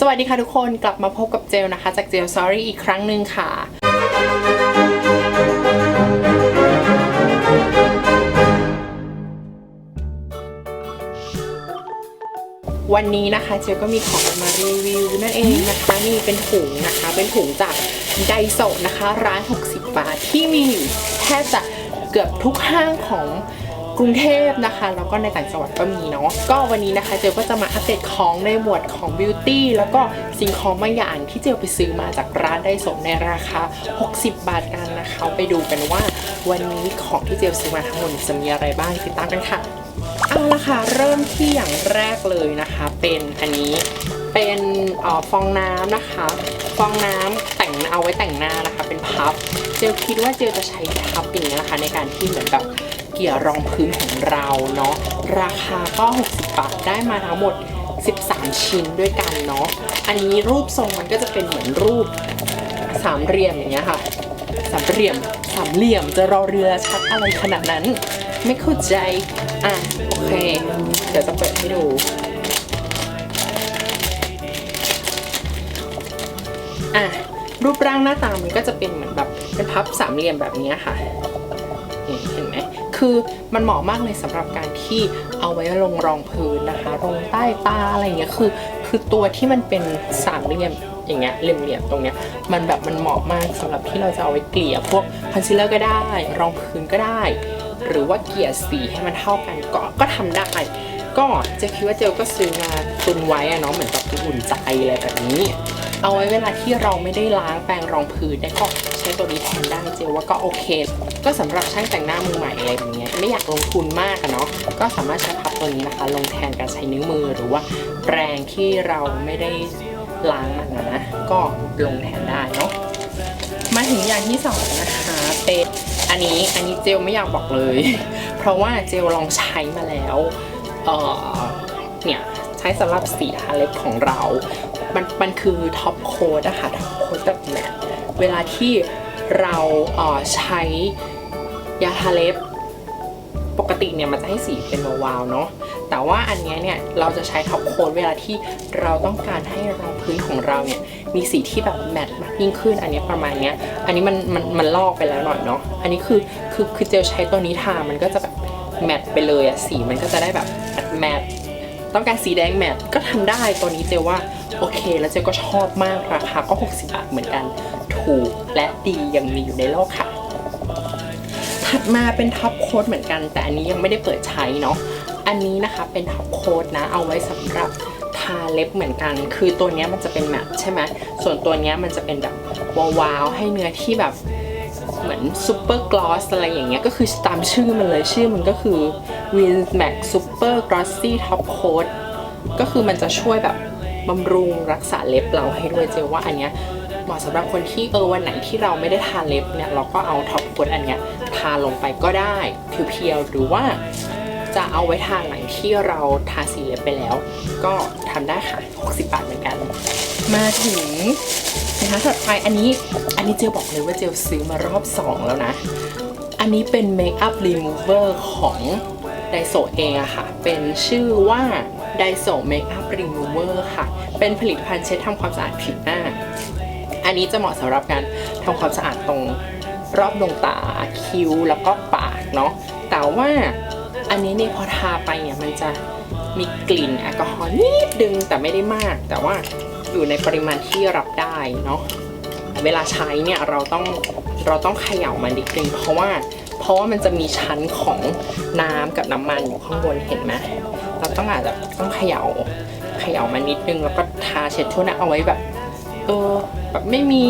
สวัสดีค่ะทุกคนกลับมาพบกับเจลนะคะ จากเจล Sorry อีกครั้งหนึ่งค่ะวันนี้นะคะเจลก็มีของมารีวิวนั่นเองนะคะนี่เป็นถุงนะคะเป็นถุงจากไดโซนะคะ ร้าน 60 บาทที่มีอยู่แทบจะเกือบทุกห้างของ กรุงเทพนะคะ แล้วก็ในต่างจังหวัดก็มีเนาะก็วันนี้นะคะเจลก็จะมาอัปเดตของในหมวดของบิวตี้แล้วก็สิ่งของบางอย่างที่เจลไปซื้อมาจากร้านได้โซในราคา 60 บาทกันนะคะไปดูกันว่า วันนี้ของที่เจลซื้อมาทั้งหมดจะมีอะไรบ้างติดตามกันค่ะเอาละค่ะเริ่มที่อย่างแรกเลยนะคะ เป็นอันนี้เป็นออฟองน้ำนะคะ ฟองน้ำแต่งเอาไว้แต่งหน้านะคะ เป็นพับ เจลคิดว่าเจลจะใช้พับอย่างนี้นะคะในการที่เหมือนแบบ เกี่ยรองพื้นของเราเนาะราคาก็ 60 บาทได้มาทั้งหมด 13 ชิ้นด้วยกันเนาะอันนี้รูปทรงมันก็จะเป็นเหมือนรูปสามเหลี่ยมอย่างเงี้ยค่ะสามเหลี่ยมสามเหลี่ยมจะรอเรือชัดอะไรขนาดนั้น ไม่เข้าใจ อะ โอเค เดี๋ยวจะเปิดให้ดูอะรูปร่างหน้าตามันก็จะเป็นเหมือนแบบเป็นพับสามเหลี่ยมแบบนี้ค่ะเห็นไหม คือมันเหมาะมากเลยสำหรับการที่เอาไว้ลงรองพื้นนะคะลงใต้ตาอะไรอย่างเงี้ยคือ คือตัวที่มันเป็นสามเหลี่ยมอย่างเงี้ยเหลี่ยมๆตรงเนี้ยมันแบบมันเหมาะมากสำหรับที่เราจะเอาไว้เกลี่ยพวกคอนซีลเลอร์ก็ได้ รองพื้นก็ได้ หรือว่าเกลี่ยสีให้มันเท่ากันก็ก็ทำได้ ก็จะคิดว่าเจลก็ซื้อมาตุนไว้อะเนาะเหมือนกับอุ่นใจอะไรแบบนี้ เอาไว้เวลาที่เราไม่ได้ล้างแปรงรองพื้นเนี่ยก็ใช้ตัวนี้แทนได้เจลว่าก็โอเค ก็สำหรับช่างแต่งหน้ามือใหม่อะไรแบบนี้ไม่อยากลงทุนมากอะเนาะก็สามารถใช้พับตัวนี้นะคะ ลงแทนการใช้นิ้วมือหรือว่าแปรงที่เราไม่ได้ล้างมันนะนะก็ลงแทนได้เนาะมาถึงอย่างที่สองนะคะเป็นอันนี้อันนี้เจลไม่อยากบอกเลย เพราะว่าเจลลองใช้มาแล้วเออเนี่ยใช้สำหรับสีทาเล็บของเรา มันมันคือท็อปโค้ดอะคะท็อปโค้ดแบบแมทเวลาที่เราเใช้ยาทาเล็บปกติเนี่ยมันจะให้สีเป็นวาวๆเนาะแต่ว่าอันเนี้ยเนี่ยเราจะใช้ท็อปโค้ดเวลาที่เราต้องการให้รองพื้นของเราเนี่ยมีสีที่แบบแมทมากยิ่งขึ้น อันเนี้ยประมาณเนี้ยอันนี้มันมันมันลอกไปแล้วหน่อยเนาะอันนี้คือคือคือเจลใช้ตัวนี้ทามันก็จะแบบแมทไปเลยอะสีมันก็จะได้แบบแมท ต้องการสีแดงแมทก็ทำได้ตัวนี้เจว่าโอเค แล้วเจก็ชอบมากราคาก็ 60 บาทเหมือนกัน ถูกและดียังมีอยู่ในโลกค่ะ ถัดมาเป็นท็อปโค้ดเหมือนกัน แต่อันนี้ยังไม่ได้เปิดใช้เนาะอันนี้นะคะเป็นท็อปโค้ดนะ เอาไว้สำหรับทาเล็บเหมือนกัน คือตัวนี้มันจะเป็นแมทใช่ไหมส่วนตัวนี้มันจะเป็นแบบวาวๆให้เนื้อที่แบบ เหมือนซูเปอร์กลอสอะไรอย่างเงี้ยก็คือตามชื่อมันเลยชื่อมันก็คือ Win Max Super Glossy Top Coat ก็คือมันจะช่วยแบบบำรุงรักษาเล็บเราให้ด้วยเจว่าอันเนี้ยเหมาะสำหรับคนที่เออวันไหนที่เราไม่ได้ทาเล็บเนี่ยเราก็เอาท็อปโค้ดอันเนี้ยทาลงไปก็ได้เพียวๆหรือว่าจะเอาไว้ทาหลังที่เราทาสีเล็บไปแล้ว ก็ทำได้ค่ะ 60 บาทเหมือนกัน มาถึง นะคะถัดไปอันนี้อันนี้เจลบอกเลยว่าเจลซื้อมารอบ 2 แล้วนะ อันนี้เป็นเมคอัพรีมูเวอร์ของไดโซเองอะค่ะ เป็นชื่อว่าไดโซเมคอัพรีมูเวอร์ค่ะ เป็นผลิตภัณฑ์เช็ดทำความสะอาดผิวหน้า อันนี้จะเหมาะสำหรับการทำความสะอาดตรงรอบดวงตาคิ้วแล้วก็ปากเนาะแต่ว่าอันนี้เนี่ยพอทาไปเนี่ยมันจะมีกลิ่นแอลกอฮอล์นิดนึงแต่ไม่ได้มาก แต่ว่า อยู่ในปริมาณที่รับได้เนาะเวลาใช้เนี่ยเราต้องเราต้องเขย่ามันนิดนึงเพราะว่าเพราะว่ามันจะมีชั้นของน้ำกับน้ำมันอยู่ข้างบนเห็นไหมเราต้องอาจจะต้องเขย่าเขย่ามันนิดนึงแล้วก็ทาเช็ดทั่วหน้าเอาไว้แบบเออแบบไม่มี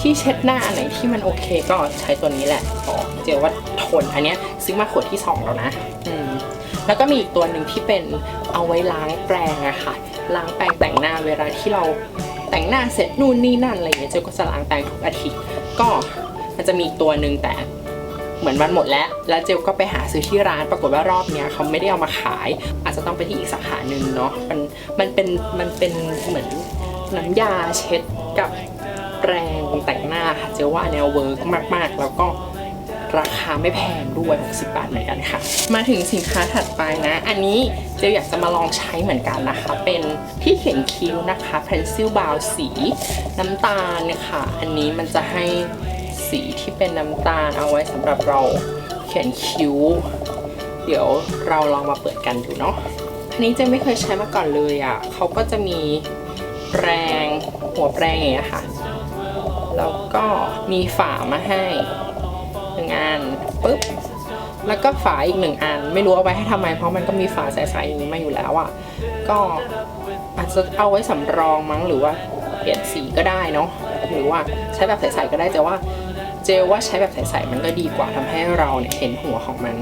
ที่เช็ดหน้าอันไหนที่มันโอเคก็ใช้ตัวนี้แหละอ๋อเจลว่าทนอันเนี้ยซื้อมาขวดที่สองแล้วนะอืม แล้วก็มีอีกตัวหนึ่งที่เป็นเอาไว้ล้างแปรงอะค่ะ ล้างแปรงแต่งหน้าเวลาที่เราแต่งหน้าเสร็จนู่นนี่นั่นอะไรอย่างเงี้ยเจลก็จะล้างแปรงทุกอาทิตย์ ก็มันจะมีอีกตัวหนึ่งแต่เหมือนมันหมดแล้ว แล้วเจลก็ไปหาซื้อที่ร้าน ปรากฏว่ารอบเนี้ยเขาไม่ได้เอามาขาย อาจจะต้องไปที่อีกสาขาหนึ่งเนาะ มันมันเป็นมันเป็นเหมือนน้ำยาเช็ดกับแปรงแต่งหน้าค่ะ เจลว่าแนวเวิร์กมากๆ แล้วก็ ราคาไม่แพงด้วย 60 บาทเหมือนกันค่ะ มาถึงสินค้าถัดไปนะ อันนี้เจลอยากจะมาลองใช้เหมือนกันนะคะ เป็นที่เขียนคิ้วนะคะ pencil brow สีน้ำตาลเนี่ยค่ะ อันนี้มันจะให้สีที่เป็นน้ำตาลเอาไว้สำหรับเราเขียนคิ้ว เดี๋ยวเราลองมาเปิดกันดูเนาะอันนี้เจไม่เคยใช้มาก่อนเลยอะ่ะเขาก็จะมีแปรงหัวแปรงอย่างเงี้ยค่ะ แล้วก็มีฝามาให้ งอันปุ๊บแล้วก็ฝาอีกหนึ่งอัน ไม่รู้เอาไว้ให้ทำไมเพราะมันก็มีฝาใสๆอย่างนี้มาอยู่แล้วอะ่ะก็อาจจะเอาไว้สำรองมั้งหรือว่าเปลี่ยนสีก็ได้เนาะหรือว่าใช้แบบใสๆก็ได้แต่ว่าเจลว่าใช้แบบใสๆมันก็ดีกว่าทำให้เราเนี่ยเห็นหัวของมัน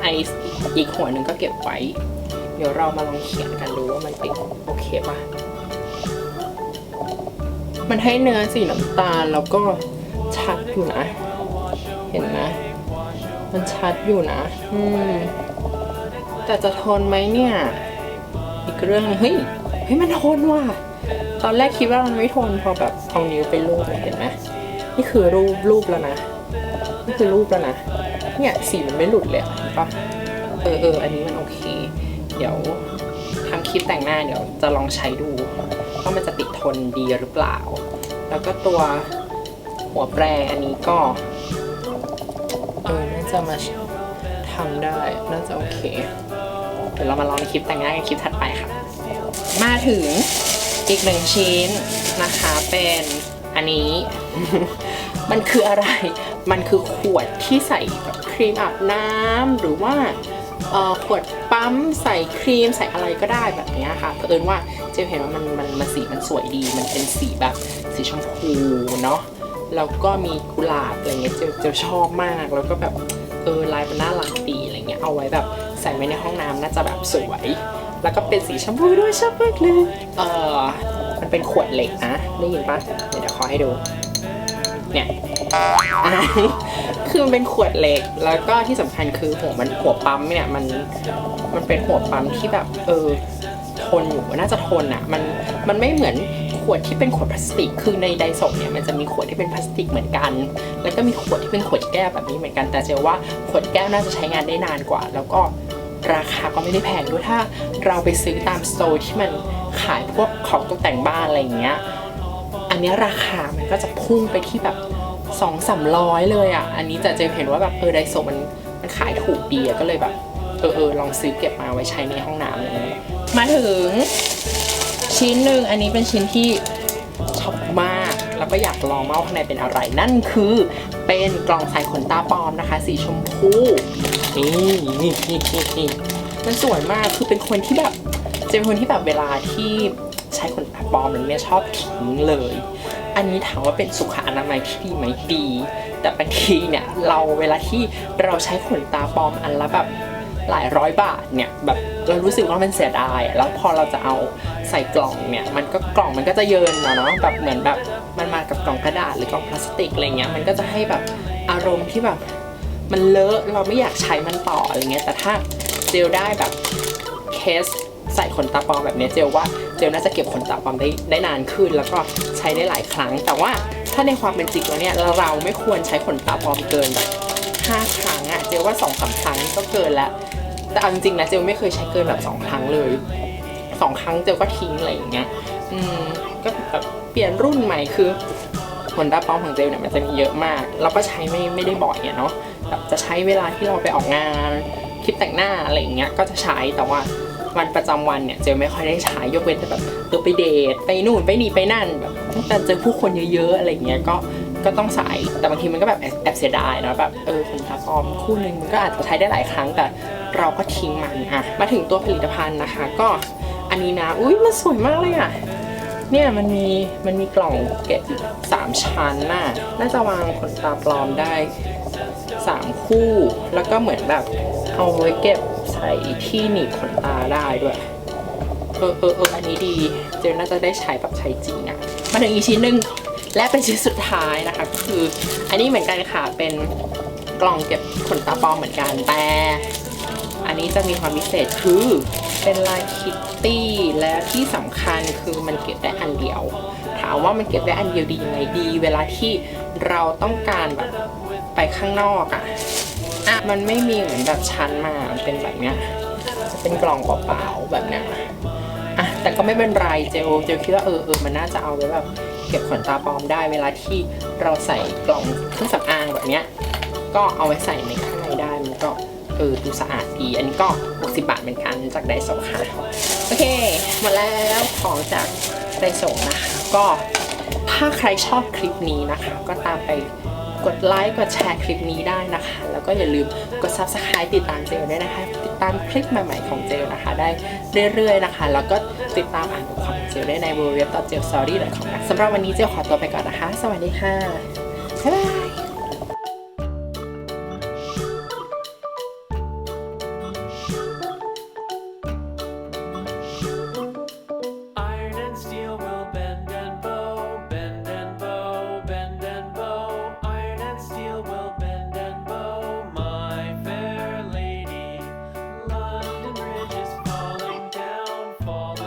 ไออีกหัวหนึ่งก็เก็บไว้ เดี๋ยวเรามาลองเขียนกันดูว่ามันเป็นโอเคปะมันให้เนื้อสีน้ำตาลแล้วก็ชัดอยู่นะ เห็นนะมันชัดอยู่นะ อืม แต่จะทนไหมเนี่ย อีกเรื่องหนึงเฮ้ย เฮ้ย มันทนว่ะ ตอนแรกคิดว่ามันไม่ทน พอแบบเอานิ้วไปลูบเนี่ยเห็นไหมนี่คือรูปรูปแล้วนะ นี่คือรูปแล้วนะ เนี่ยสีมันไม่หลุดเลยอะเห็นปะเออเอออันนี้มันโอเค เดี๋ยวทำคลิปแต่งหน้าเดี๋ยวจะลองใช้ดูว่ามันจะติดทนดีหรือเปล่า แล้วก็ตัวหัวแปรงอันนี้ก็เออน่าจะมาทำได้น่าจะโอเค เดี๋ยวเรามาลองในคลิปแต่งหน้ากันคลิปถัดไปค่ะ มาถึงอีกหนึ่งชิ้นนะคะเป็นอันนี้ มันคืออะไร มันคือขวดที่ใส่แบบครีมอาบน้ำหรือว่าขวดปั๊มใส่ครีมใส่อะไรก็ได้แบบนี้ค่ะเผอิญว่าเจลเห็นว่ามันมันมันสีมันสวยดี มันเป็นสีแบบสีชมพูเนาะ แล้วก็มีกุหลาบอะไรเงี้ยเจลเจลชอบมาก แล้วก็แบบเออลายมันน่ารักดีอะไรเงี้ยเอาไว้แบบใส่ไว้ในห้องน้ำน่าจะแบบสวย แล้วก็เป็นสีชมพูด้วยชอบมากเลยเออมันเป็นขวดเหล็กนะได้ยินปะเดี๋ยวเดี๋ยวขอให้ดูเนี่ยอะคือมันเป็นขวดเหล็ก แล้วก็ที่สำคัญคือหัวมันหัวปั๊มเนี่ยมันมันเป็นหัวปั๊มที่แบบเออทนอยู่น่าจะทนอะมันมันไม่เหมือน วดที่เป็นขวดพลาสติก คือในไดโซเนี่ยมันจะมีขวดที่เป็นพลาสติกเหมือนกัน แล้วก็มีขวดที่เป็นขวดแก้วแบบนี้เหมือนกัน แต่เจอว่าขวดแก้วน่าจะใช้งานได้นานกว่า แล้วก็ราคาก็ไม่ได้แพงด้วยถ้าเราไปซื้อตามสโตร์ที่มันขายพวกของตกแต่งบ้านอะไรเงี้ย อันนี้ราคามันก็จะพุ่งไปที่แบบสองสามร้อยเลยอะ อันนี้จะเจอเห็นว่าแบบเออไดโซมันมันขายถูกดีอะก็เลยแบบเออเออลองซื้อเก็บมาไว้ใช้ในห้องน้ำอะไรอย่างเลยมาถึง ชิ้นหนึ่งอันนี้เป็นชิ้นที่ชอบมาก แล้วก็อยากลองมากว่าข้างในเป็นอะไร นั่นคือเป็นกล่องใส่ขนตาปลอมนะคะ สีชมพูนี่นี่นี่นี่มันสวยมากคือเป็นคนที่แบบจะเป็นคนที่แบบเวลาที่ใช้ขนตาปลอมอะไรเนี่ยชอบทิ้งเลย อันนี้ถามว่าเป็นสุขอนามัยที่ดีไหมดี แต่บางทีเนี่ยเราเวลาที่เราใช้ขนตาปลอมอันละแบบหลายร้อยบาทเนี่ย เรารู้สึกว่ามันเสียดาย แล้วพอเราจะเอาใส่กล่องเนี่ย มันก็กล่องมันก็จะเยินอะเนาะแบบเหมือนแบบมันมากับกล่องกระดาษหรือกล่องพลาสติกอะไรเงี้ย มันก็จะให้แบบอารมณ์ที่แบบมันเลอะเราไม่อยากใช้มันต่ออะไรเงี้ย แต่ถ้าเจลได้แบบเคสใส่ขนตาปลอมแบบนี้เจลว่าเจลน่าจะเก็บขนตาปลอมได้ได้นานขึ้น แล้วก็ใช้ได้หลายครั้ง แต่ว่าถ้าในความเป็นจริงแล้วเนี่ยเราไม่ควรใช้ขนตาปลอมเกินแบบห้าครั้งอะเจลว่าสองสามครั้งก็เกินแล้ว แต่เอาจริงๆนะเจลไม่เคยใช้เกินแบบสองครั้งเลยสองครั้งเจลก็ทิ้งอะไรอย่างเงี้ยอืมก็แบบเปลี่ยนรุ่นใหม่คือขนตาปลอมของเจลเนี่ยมันจะมีเยอะมาก เราก็ใช้ไม่ไม่ได้บ่อยเนาะแบบจะใช้เวลาที่เราไปออกงานคลิปแต่งหน้าอะไรอย่างเงี้ยก็จะใช้แต่ว่าวันประจำวันเนี่ยเจลไม่ค่อยได้ใช้ยกเว้นแต่แบบเออไปเดทไปนู่นไปนี่ไปนั่นแบบแต่เจอผู้คนเยอะๆอะไรอย่างเงี้ยก็ก็ต้องใส่แต่บางทีมันก็แบบแอบเสียดายเนาะแบบเออขนตาปลอมคู่หนึงมันก็อาจจะใช้ได้หลายครั้งแต่ เราก็ทิ้งมันอะมาถึงตัวผลิตภัณฑ์นะคะ ก็อันนี้นะ อุ้ยมันสวยมากเลยอะเนี่ยมันมีมันมีกล่องเก็บสามชั้นน่ะน่าจะวางขนตาปลอมได้สามคู่ แล้วก็เหมือนแบบเอาไว้เก็บใส่ที่หนีบขนตาได้ด้วยเออเออเอออันนี้ดีเจลน่าจะได้ใช้แบบใช้จริงอะมาถึงอีกชิ้นหนึ่งและเป็นชิ้นสุดท้ายนะคะก็คือ อันนี้เหมือนกันค่ะเป็นกล่องเก็บขนตาปลอมเหมือนกันแต่ อันนี้จะมีความพิเศษคือเป็นลายคิตตี้และที่สำคัญคือมันเก็บได้อันเดียว ถามว่ามันเก็บได้อันเดียวดียังไงดี เวลาที่เราต้องการแบบไปข้างนอกอะอะมันไม่มีเหมือนแบบชั้นมาเป็นแบบเนี้ยจะเป็นกล่องเปล่าๆแบบเนี้ยอะแต่ก็ไม่เป็นไรเจลเจลคิดว่าเออเออมันน่าจะเอาไว้แบบเก็บขนตาปลอมได้เวลาที่เราใส่กล่องเครื่องสำอางแบบเนี้ยก็เอาไว้ใส่ในข้าง เออดูสะอาดดี อันนี้ก็ 60 บาทเหมือนกันจากไดโซค่ะ โอเค หมาแล้วของจากไดโซนะคะ ก็ถ้าใครชอบคลิปนี้นะคะ ก็ตามไปกดไลค์กดแชร์คลิปนี้ได้นะคะ แล้วก็อย่าลืมกด subscribe ติดตามเจลด้วยนะคะ ติดตามคลิปใหม่ๆของเจลนะคะ ได้เรื่อยๆนะคะ แล้วก็ติดตามอ่านบทความของเจลได้ใน w w w j e l s o r y c o m สำหรับวันนี้เจลขอตัวไปก่อนนะคะ สวัสดีค่ะบ๊ายบาย